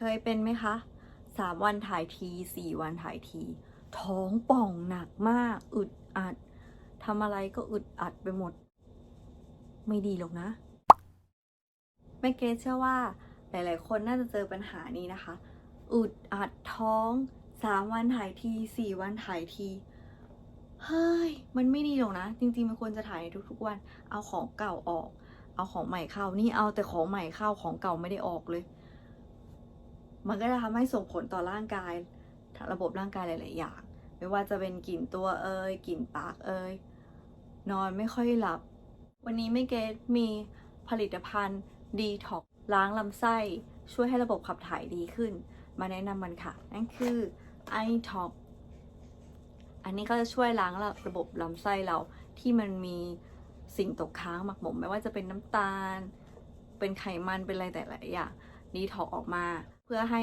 เคยเป็นไหมคะสามวันถ่ายทีสี่วันถ่ายที ท้องป่องหนักมาก อึดอัดทำอะไรก็อึดอัดไปหมด ไม่ดีหรอกนะแม่เกรเชื่อว่าหลาย ๆ คนน่าจะเจอปัญหานี้นะคะ อึดอัดท้องสามวันถ่ายทีสี่วันถ่ายที เฮ้ย มันไม่ดีหรอกนะ จริง ๆ มันควรจะถ่ายในทุก ๆ วัน เอาของเก่าออก เอาของใหม่เข้า นี่เอาแต่ของใหม่เข้าของเก่าไม่ได้ออกเลย มันก็จะทำให้ส่งผลต่อร่างกาย ระบบร่างกายหลาย ๆ อย่าง ไม่ว่าจะเป็นกลิ่นตัวเอ่ยกลิ่นปากเอ่ยนอนไม่ค่อยหลับ วันนี้ไม่เกตมีผลิตภัณฑ์ดีท็อกล้างลำไส้ช่วยให้ระบบขับถ่ายดีขึ้น มาแนะนำมันค่ะ นั่นคือ i t o p อันนี้ก็จะช่วยล้างระบบลำไส้เราที่มันมีสิ่งตกค้างหมักหมมไม่ว่าจะเป็นน้ำตาล เป็นไขมันเป็นอะไรแต่หลายอย่างดีท็อกออกมา เพื่อให้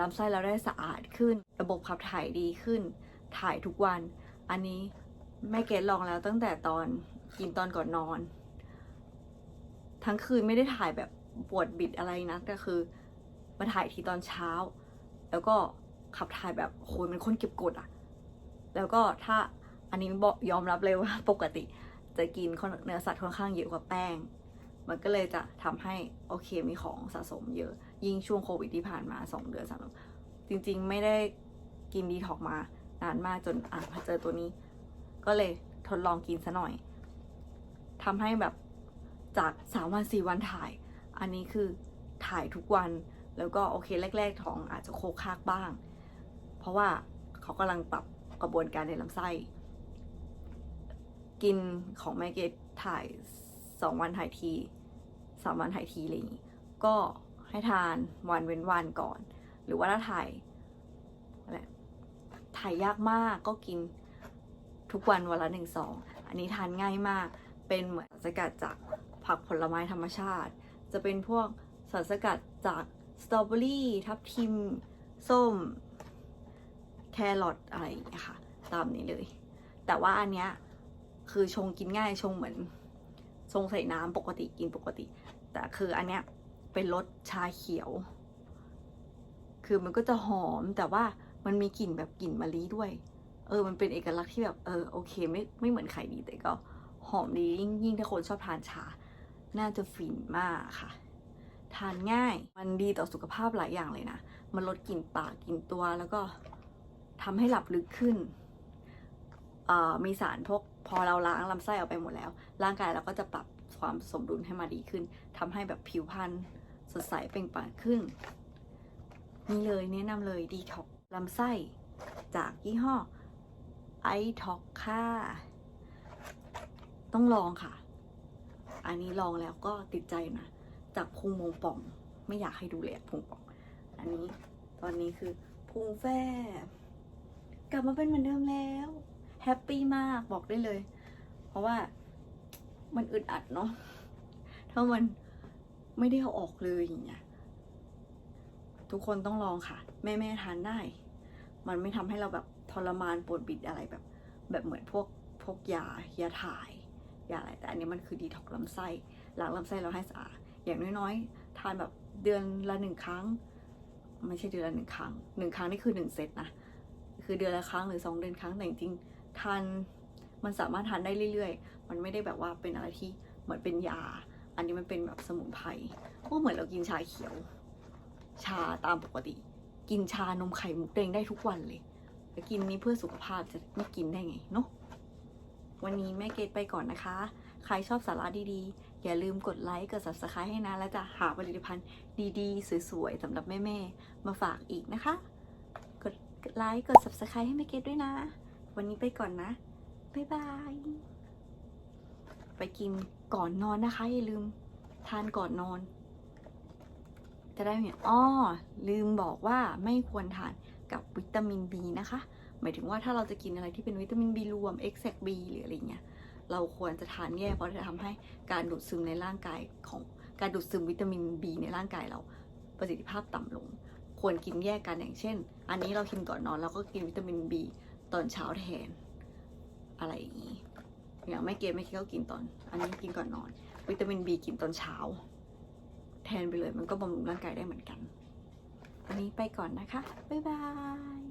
ลำไส้เราได้สะอาดขึ้น ระบบขับถ่ายดีขึ้น ถ่ายทุกวัน อันนี้แม่เกดลองแล้วตั้งแต่ตอนกินตอนก่อนนอน ทั้งคืนไม่ได้ถ่ายแบบปวดบิดอะไรนะก็คือ มาถ่ายทีตอนเช้า แล้วก็ขับถ่ายแบบโหยมันคนเก็บกดอะแล้วก็ถ้าอันนี้บอกยอมรับเลยว่าปกติจะกินเนื้อสัตว์ค่อนข้างเยอะกว่าแป้ง มันก็เลยจะทำให้โอเคมีของสะสมเยอะ ยิ่งช่วงโควิดที่ผ่านมา 2 เดือนสามเดือนจริง ๆ ไม่ได้กินดีท็อกมานานมากจนอะมาเจอตัวนี้ ก็เลยทดลองกินซะหน่อยทำให้แบบจากสามวันสี่วันถ่าย อันนี้คือถ่ายทุกวันแล้วก็โอเคแรก ๆท้องอาจจะโคกคากบ้าง เพราะว่าเขากำลังปรับกระบวนการในลำไส้ กินของแม่เกดถ่าย สองวันถ่ายทีสามวันถ่ายทีอะไรอย่างนี้ก็ให้ทานวันเว้นวันก่อน หรือว่าถ้าถ่ายอะไรถ่ายยากมากก็กินทุกวันวันละหนึ่งซองอันนี้ทานง่ายมากเป็นเหมือนสารสกัดจากผักผลไม้ธรรมชาติ จะเป็นพวกสารสกัดจากสตรอเบอรี่ทับทิม ส้ม แครอทอะไรอย่างเงี้ยค่ะ ตามนี้เลย แต่ว่าอันเนี้ยคือชงกินง่ายชงเหมือน ชงใส่น้ำปกติกินปกติ แต่คืออันเนี้ยเป็นรสชาเขียว คือมันก็จะหอมแต่ว่ามันมีกลิ่นแบบกลิ่นมะลิด้วย เออ มันเป็นเอกลักษณ์ที่แบบเออโอเคไม่ไม่เหมือนไข่ดีแต่ก็หอมดียิ่งยิ่งถ้าคนชอบทานชา น่าจะฟินมากค่ะ ทานง่าย มันดีต่อสุขภาพหลายอย่างเลยนะ มันลดกลิ่นปากกลิ่นตัวแล้วก็ทำให้หลับลึกขึ้น มีสารพวกพอเราล้างลำไส้ออกไปหมดแล้ว ร่างกายเราก็จะปรับความสมดุลให้มาดีขึ้นทำให้แบบผิวพรรณสดใสเปล่งปลั่งขึ้น นี่เลยแนะนำเลยดีท็อกลำไส้จากยี่ห้อไอท็อกค่ะ ต้องลองค่ะ อันนี้ลองแล้วก็ติดใจนะจากพุงมงป่อง ไม่อยากให้ดูเลยพุงป่อง อันนี้ตอนนี้คือพุงแฟบกลับมาเป็นเหมือนเดิมแล้ว แฮปปี้มากบอกได้เลย เพราะว่ามันอึดอัดเนาะถ้ามันไม่ได้เอาออกเลยอย่างเงี้ยทุกคนต้องลองค่ะ แม่แม่ทานได้ มันไม่ทำให้เราแบบทรมานปวดบิดอะไรแบบ แบบเหมือนพวกพวกยายาถ่ายยาอะไรแต่อันนี้มันคือดีท็อกซ์ลำไส้ล้างลำไส้เราให้สะอาดอย่างน้อยๆ ทานแบบเดือนละหนึ่งครั้ง ไม่ใช่เดือนละหนึ่งครั้งหนึ่งครั้งนี่คือหนึ่งเซตนะคือเดือนละครั้งหรือสองเดือนครั้งแต่จริง ทานมันสามารถทานได้เรื่อยๆ มันไม่ได้แบบว่าเป็นอะไรที่เหมือนเป็นยา อันนี้มันเป็นแบบสมุนไพรก็เหมือนเรากินชาเขียว ชาตามปกติ กินชานมไข่มุกเดงได้ทุกวันเลยแต่กินนี้เพื่อสุขภาพจะไม่กินได้ไงเนาะ วันนี้แม่เกดไปก่อนนะคะ ใครชอบสาระดีๆ อย่าลืมกดไลค์ กด subscribe ให้นะแล้วจะหาผลิตภัณฑ์ดีๆ สวยๆสำหรับแม่ๆ มาฝากอีกนะคะ กดไลค์ กด subscribe ให้แม่เกดด้วยนะ วันนี้ไปก่อนนะ บ๊ายบาย ไปกินก่อนนอนนะคะ อย่าลืมทานก่อนนอน จะได้เนี่ยอ้อลืมบอกว่าไม่ควรทานกับวิตามิน B นะคะ หมายถึงว่าถ้าเราจะกินอะไรที่เป็นวิตามิน B รวม e x a c t B หรืออะไรเงี้ย เราควรจะทานแยกเพราะจะทำให้การดูดซึมในร่างกายของการดูดซึมวิตามิน B ในร่างกายเราประสิทธิภาพต่ำลง ควรกินแยกกันอย่างเช่น อันนี้เรากินก่อนนอนเราก็กินวิตามิน B ตอนเช้าแทน อะไรอย่างนี้ อย่างไม่เกณฑ์ไม่เกณฑ์ก็กินตอน อันนี้กินก่อนนอน วิตามิน B กินตอนเช้า แทนไปเลยมันก็บำรุงร่างกายได้เหมือนกัน อันนี้ไปก่อนนะคะ บ๊ายบาย